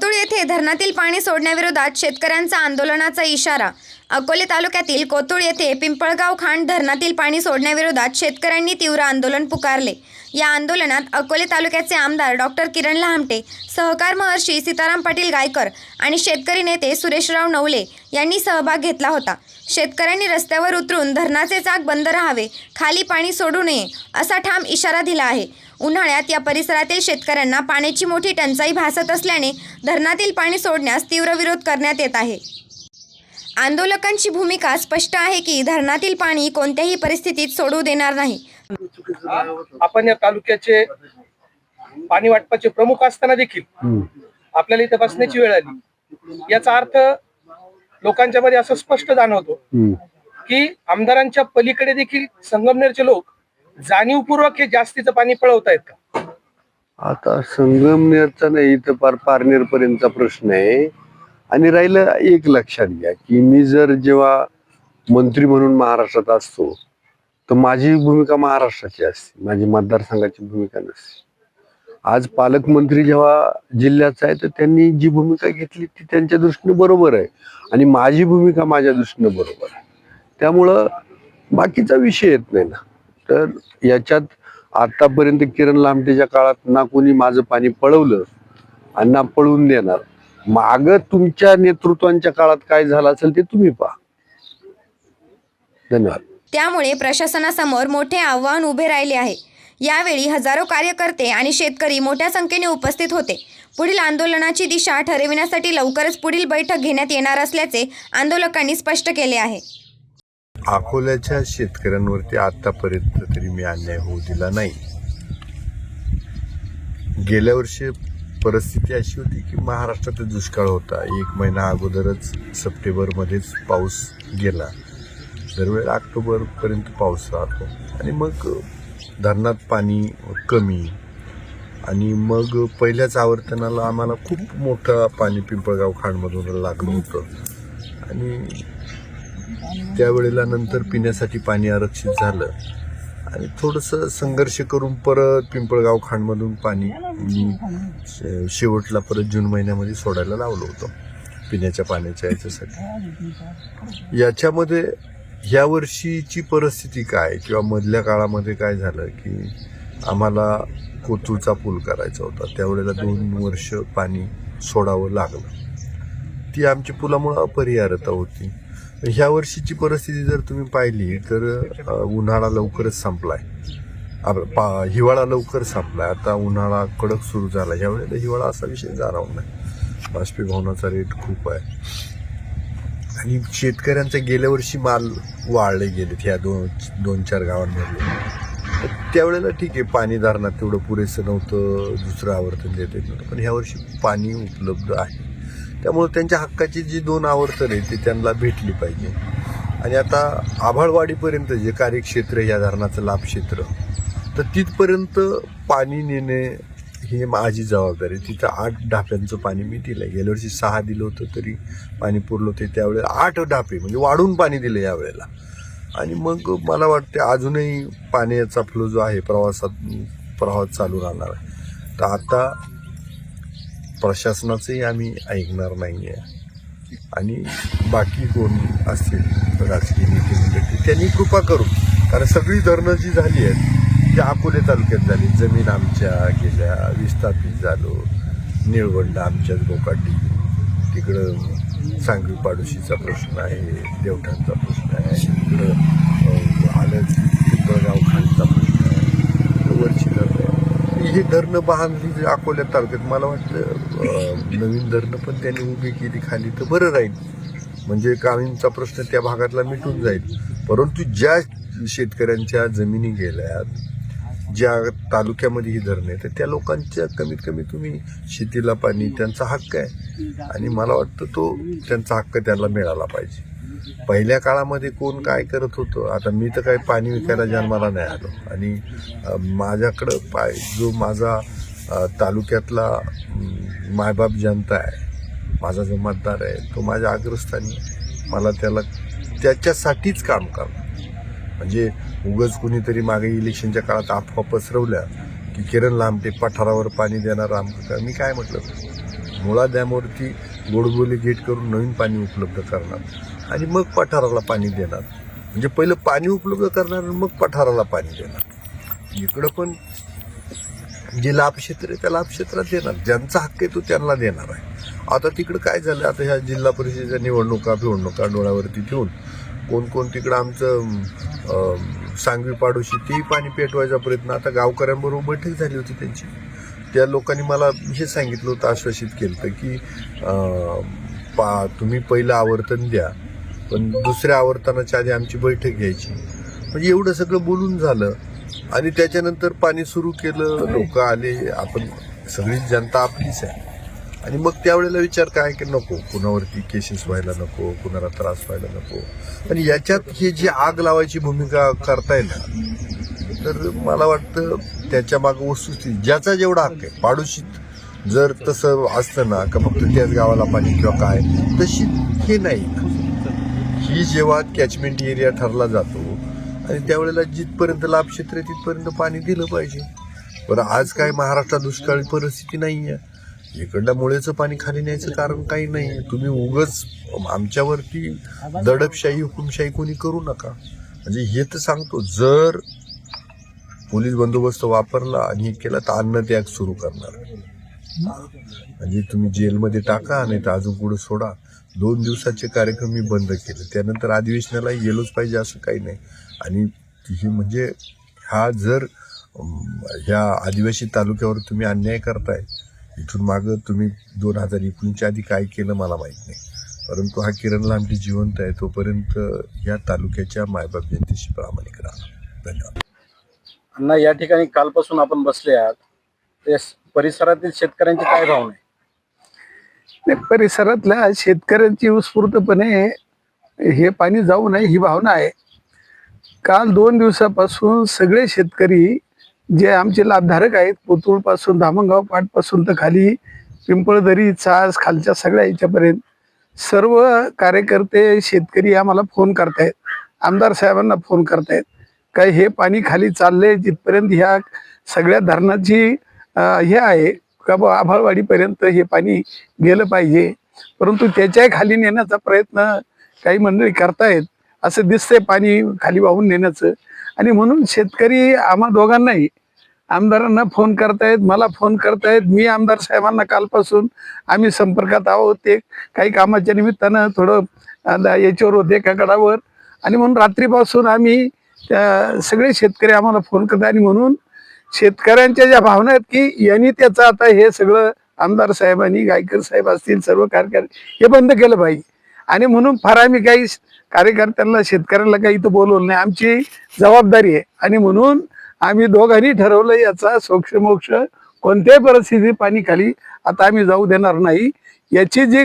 कोतुळ येथे धरणातील पाणी सोडण्याविरोधात शेतकऱ्यांचा आंदोलनाचा इशारा. अकोले तालुक्यातील कोतुळ येथे पिंपळगाव खांड धरणातील पाणी सोडण्याविरोधात शेतकऱ्यांनी तीव्र आंदोलन पुकारले. या आंदोलनात अकोले तालुक्याचे आमदार डॉक्टर किरण लहामटे सहकार महर्षी सीताराम पाटील गायकर आणि शेतकरी नेते सुरेशराव नवले यांनी सहभाग घेतला होता. शेतकऱ्यांनी रस्त्यावर उतरून धरणाचे चाक बंद राहावे खाली पाणी सोडू नये असा ठाम इशारा दिला आहे. उन्हाळ्यात या परिसरातील शेतकऱ्यांना पाण्याची मोठी टंचाई भासत असल्याने धरणातील पाणी सोडण्यास तीव्र विरोध करण्यात येत आहे. आंदोलकांची भूमिका स्पष्ट आहे की धरणातील पाणी कोणत्याही परिस्थितीत सोडू देणार नाही. आपण या तालुक्याचे पाणी वाटपाचे प्रमुख असताना देखील आपल्याला इथे बसण्याची वेळ आली. याचा अर्थ लोकांच्या मध्ये असं स्पष्ट जाणवतो की आमदारांच्या पलीकडे देखील संगमनेरचे लोक जाणीवपूर्वक हे जास्तीचं पाणी पळवतायत का? आता संगमनेरचा नाही तर पार पारनेर पर्यंतचा प्रश्न आहे. आणि राहिलं एक लक्षात घ्या की मी जर जेव्हा मंत्री म्हणून महाराष्ट्रात असतो तर माझी भूमिका महाराष्ट्राची असते माझी मतदारसंघाची भूमिका नसते. आज पालकमंत्री जेव्हा जिल्ह्याचा आहे तर त्यांनी जी भूमिका घेतली ती त्यांच्या दृष्टीने बरोबर आहे आणि माझी भूमिका माझ्या दृष्टीने बरोबर आहे. त्यामुळं बाकीचा विषय येत नाही ना. तर याच्यात आतापर्यंत किरण लांबटेच्या काळात ना कोणी माझं पाणी पळवलं आणि ना पळवून देणार. माग तुमच्या नेतृत्वांच्या काळात काय झालं असेल ते तुम्ही पहा. धन्यवाद. त्यामुळे प्रशासनासमोर मोठे आव्हान उभे राहिले आहे. यावेळी हजारो कार्यकर्ते आणि शेतकरी मोठ्या संख्येने उपस्थित होते. पुढील आंदोलनाची दिशा ठरविण्यासाठी लवकरच पुढील बैठक घेण्यात येणार असल्याचे आंदोलकांनी स्पष्ट केले आहे. अकोल्याच्या शेतकऱ्यांवरती आतापर्यंत तरी मी अन्याय होऊ दिला नाही. गेल्या वर्षी परिस्थिती अशी होती की महाराष्ट्रात दुष्काळ होता. एक महिना अगोदरच सप्टेंबरमध्येच पाऊस गेला. दरवेळेला ऑक्टोबरपर्यंत पाऊस राहतो. आणि मग धरणात पाणी कमी. आणि मग पहिल्याच आवर्तनाला आम्हाला खूप मोठं पाणी पिंपळगाव खांडमधून लागलं होतं. आणि त्यावेळेला नंतर पिण्यासाठी पाणी आरक्षित झालं. आणि थोडंसं संघर्ष करून परत पिंपळगाव खांडमधून पाणी मी शे- शेवटला परत जून महिन्यामध्ये सोडायला लावलं होतं पिण्याच्या पाण्याच्या याच्यासाठी. याच्यामध्ये ह्या वर्षीची परिस्थिती काय? किंवा मधल्या काळामध्ये काय झालं की आम्हाला कोथरूडचा पूल करायचा होता. त्यावेळेला दोन वर्ष पाणी सोडावं लागलं. ती आमची पुलामुळं अपरिहार्यता होती. ह्या वर्षीची परिस्थिती जर तुम्ही पाहिली तर उन्हाळा लवकरच संपलाय. पा- हिवाळा लवकर संपलाय. आता उन्हाळा कडक सुरू झाला. यावेळेला हिवाळा असा विषय जाणवत नाही. बाष्पीभवनाचा रेट खूप आहे. आणि शेतकऱ्यांचा गेल्या वर्षी माल वाळले गेलेत ह्या दोन दोन चार गावांमधले. तर त्यावेळेला ठीक आहे पाणी धरणात तेवढं पुरेसं नव्हतं दुसरं आवर्तन देत येत नव्हतं पण ह्या वर्षी पाणी उपलब्ध आहे. त्यामुळं त्यांच्या हक्काची जी दोन आवर्तन आहे ती त्यांना भेटली पाहिजे. आणि आता आभाळवाडीपर्यंत जे कार्यक्षेत्र या धरणाचं लाभक्षेत्र तर तिथपर्यंत पाणी नेणे ही माझी जबाबदारी. तिथं आठ ढाप्यांचं पाणी मी दिलं आहे गेल्या वर्षी सहा दिलं होतं तरी पाणी पुरलं होते. त्यावेळेला आठ ढापे म्हणजे वाढून पाणी दिलं यावेळेला. आणि मग मला वाटते अजूनही पाण्याचा फ्लो जो आहे प्रवासात प्रवास चालू राहणार आहे. तर आता प्रशासनाचंही आम्ही ऐकणार नाही आहे आणि बाकी कोण असतील राजकीय नेते मंडळी त्यांनी कृपा करू. कारण सगळी धरणं जी झाली आहेत आमच्या अकोले तालुक्यात झाली. जमीन आमच्या गेल्या विस्थापित झालो. निळवंड आमच्याच गोकाटी तिकडं सांगवी पाडोशीचा प्रश्न आहे देवठाणचा प्रश्न आहे. तिकडं आलं पिंपळगाव खालचा प्रश्न आहे. वरची धरणं आहे. ही धरणं बांधली अकोल्या तालुक्यात मला वाटतं नवीन धरणं पण त्यांनी उभी केली खाली तर बरं राहील. म्हणजे कामींचा प्रश्न त्या भागातला मिटून जाईल. परंतु ज्या शेतकऱ्यांच्या जमिनी गेल्यात ज्या तालुक्यामध्ये ही धरणं आहे तर त्या लोकांच्या कमीत कमी तुम्ही शेतीला पाणी त्यांचा हक्क आहे. आणि मला वाटतं तो त्यांचा हक्क त्यांना मिळाला पाहिजे. पहिल्या काळामध्ये कोण काय करत होतं आता मी तर काही पाणी विकायला जन्माला नाही आलो. आणि माझ्याकडं पाय जो माझा तालुक्यातला मायबाप जनता आहे माझा जो मतदार आहे तो माझ्या अग्रस्थानी मला त्याला त्याच्यासाठीच काम करणं. म्हणजे उगच कुणीतरी मागे इलेक्शनच्या काळात अफवा पसरवल्या की किरण लांबटे पठारावर पाणी देणार आम मी काय म्हटलं? मुळा डॅमवरती गोडबोली गेट करून नवीन पाणी उपलब्ध करणार. आणि मग पठाराला पाणी देणार. म्हणजे पहिलं पाणी उपलब्ध करणार आणि मग पठाराला पाणी देणार. इकडं पण जे लाभक्षेत्र आहे त्या लाभक्षेत्रात देणार. ज्यांचा हक्क आहे तो त्यांना देणार आहे. आता तिकडं काय झालं? आता ह्या जिल्हा परिषदेच्या निवडणुका बिवडणुका डोळ्यावरती ठेवून कोण कोण तिकडं आमचं सांगवी पाडोशी तेही पाणी पेटवायचा प्रयत्न. आता गावकऱ्यांबरोबर बैठक झाली होती त्यांची. त्या लोकांनी मला हे सांगितलं होतं आश्वासित केलं होतं की पा तुम्ही पहिलं आवर्तन द्या पण दुसऱ्या आवर्तनाच्या आधी आमची बैठक घ्यायची. म्हणजे एवढं सगळं बोलून झालं. आणि त्याच्यानंतर पाणी सुरू केलं लोक आले. आपण सगळी जनता आपलीच आहे. आणि मग त्यावेळेला विचार काय की नको कुणावरती केसेस व्हायला नको कुणाला त्रास व्हायला नको. आणि याच्यात हे जी आग लावायची भूमिका करताय ना तर मला वाटतं त्याच्यामागे वस्तुस्थिती ज्याचा जेवढा हक्क आहे पाडोशीत जर तसं असतं ना का फक्त त्याच गावाला पाणी किंवा काय तशी हे नाही. ही जेव्हा कॅचमेंट एरिया ठरला जातो आणि त्यावेळेला जिथपर्यंत लाभक्षेत्र आहे तिथपर्यंत पाणी दिलं पाहिजे. बरं आज काय महाराष्ट्रात दुष्काळी परिस्थिती नाही आहे इकडल्या मुळेचं पाणी खाली न्यायचं कारण काही नाही. तुम्ही उगच आमच्यावरती दडपशाही हुकुमशाही कोणी करू नका. म्हणजे हे तर सांगतो जर पोलीस बंदोबस्त वापरला आणि हे केलं तर अन्नत्याग सुरू करणार. म्हणजे तुम्ही जेलमध्ये टाका नाही तर अजून पुढे सोडा. दोन दिवसाचे कार्यक्रम मी बंद केले. त्यानंतर अधिवेशनाला गेलोच पाहिजे असं काही नाही. आणि ही म्हणजे हा जर ह्या आदिवासी तालुक्यावर तुम्ही अन्याय करताय इथून मागं तुम्ही दोन हजार एकोणीसच्या आधी काय केलं मला माहीत नाही. परंतु हा किरण लांबी जिवंत आहे तोपर्यंत या तालुक्याच्या मायबाप जनतेशी प्रामाणिक राहा. धन्यवाद. अण्णा या ठिकाणी कालपासून आपण बसले आहात. ते परिसरातील शेतकऱ्यांची काय भावना आहे? परिसरातल्या शेतकऱ्यांची उत्स्फूर्तपणे हे पाणी जाऊ नये ही भावना आहे. काल दोन दिवसापासून सगळे शेतकरी जे आमचे लाभधारक आहेत पुतूळपासून धामणगाव पाटपासून तर खाली पिंपळदरी चास खालच्या सगळ्या याच्यापर्यंत सर्व कार्यकर्ते शेतकरी आम्हाला फोन करतायत. आमदार साहेबांना फोन करतायत. काय हे पाणी खाली चाललंय जिथपर्यंत ह्या सगळ्या धरणाची हे आहे का बुवा आभाळवाडीपर्यंत हे पाणी गेलं पाहिजे. परंतु त्याच्याही खाली नेण्याचा प्रयत्न काही मंडळी करतायत असं दिसतंय पाणी खाली वाहून नेण्याचं. आणि म्हणून शेतकरी आम्हा दोघांनाही आमदारांना फोन करतायत मला फोन करतायत. मी आमदार साहेबांना कालपासून आम्ही संपर्कात आहोत. ते काही कामाच्या निमित्तानं थोडं याच्यावर होते एका गडावर. आणि म्हणून रात्रीपासून आम्ही सगळे शेतकरी आम्हाला फोन करतात. आणि म्हणून शेतकऱ्यांच्या ज्या भावना आहेत की यांनी त्याचं आता हे सगळं आमदार साहेबांनी गायकर साहेब असतील सर्व कार्यकारी हे बंद केलं पाहिजे. आणि म्हणून फार आम्ही काही कार्यकर्त्यांना शेतकऱ्यांना काही इथं बोलवलं नाही. आमची जबाबदारी आहे. आणि म्हणून आम्ही दोघांनी ठरवलं याचा सोक्षमोक्ष कोणत्याही परिस्थितीत पाणी खाली आता आम्ही जाऊ देणार नाही. याची जी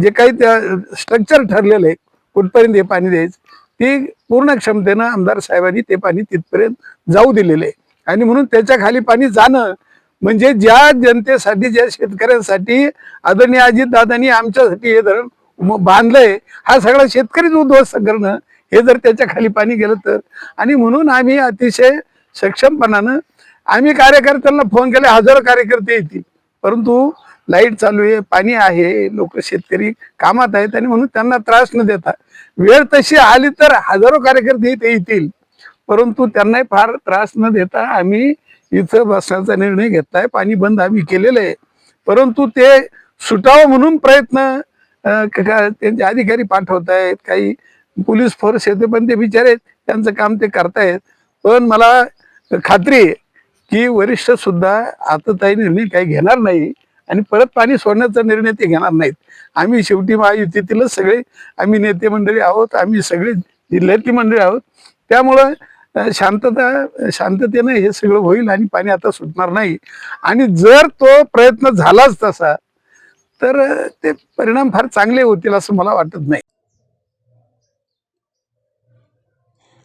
जे काही त्या स्ट्रक्चर ठरलेलं आहे कुठपर्यंत हे पाणी द्यायचं ती पूर्ण क्षमतेनं आमदार साहेबांनी ते पाणी तिथपर्यंत जाऊ दिलेलं आहे. आणि म्हणून त्याच्याखाली पाणी जाणं म्हणजे ज्या जनतेसाठी ज्या शेतकऱ्यांसाठी आदरणीय अजितदादांनी आमच्यासाठी हे धरण बांधलंय हा सगळा शेतकरीच उद्ध्वस्त करणं हे जर त्याच्याखाली पाणी गेलं तर. आणि म्हणून आम्ही अतिशय सक्षमपणानं आम्ही कार्यकर्त्यांना फोन केले हजारो कार्यकर्ते येतील. परंतु लाइट चालू आहे पाणी आहे लोक शेतकरी कामात आहेत आणि म्हणून त्यांना त्रास न देता. वेळ तशी आली तर हजारो कार्यकर्ते इथे येतील. परंतु त्यांनाही फार त्रास न देता आम्ही इथं बसण्याचा निर्णय घेतलाय. पाणी बंद आम्ही केलेलं आहे. परंतु ते सुटावं म्हणून प्रयत्न त्यांचे अधिकारी पाठवत आहेत काही पोलीस फोर्स येते पण ते बिचारे त्यांचं काम ते करतायत. पण मला खात्री आहे की वरिष्ठ सुद्धा आता काही निर्णय काही घेणार नाही आणि परत पाणी सोडण्याचा निर्णय ते घेणार नाहीत. आम्ही शेवटी महायुतीतीलच सगळे आम्ही नेते मंडळी आहोत आम्ही सगळे जिल्ह्यातली मंडळी आहोत. त्यामुळं शांतता शांततेनं हे सगळं होईल आणि पाणी आता सुटणार नाही. आणि जर तो प्रयत्न झालाच तसा तर ते परिणाम फार चांगले होतील असं मला वाटत नाही.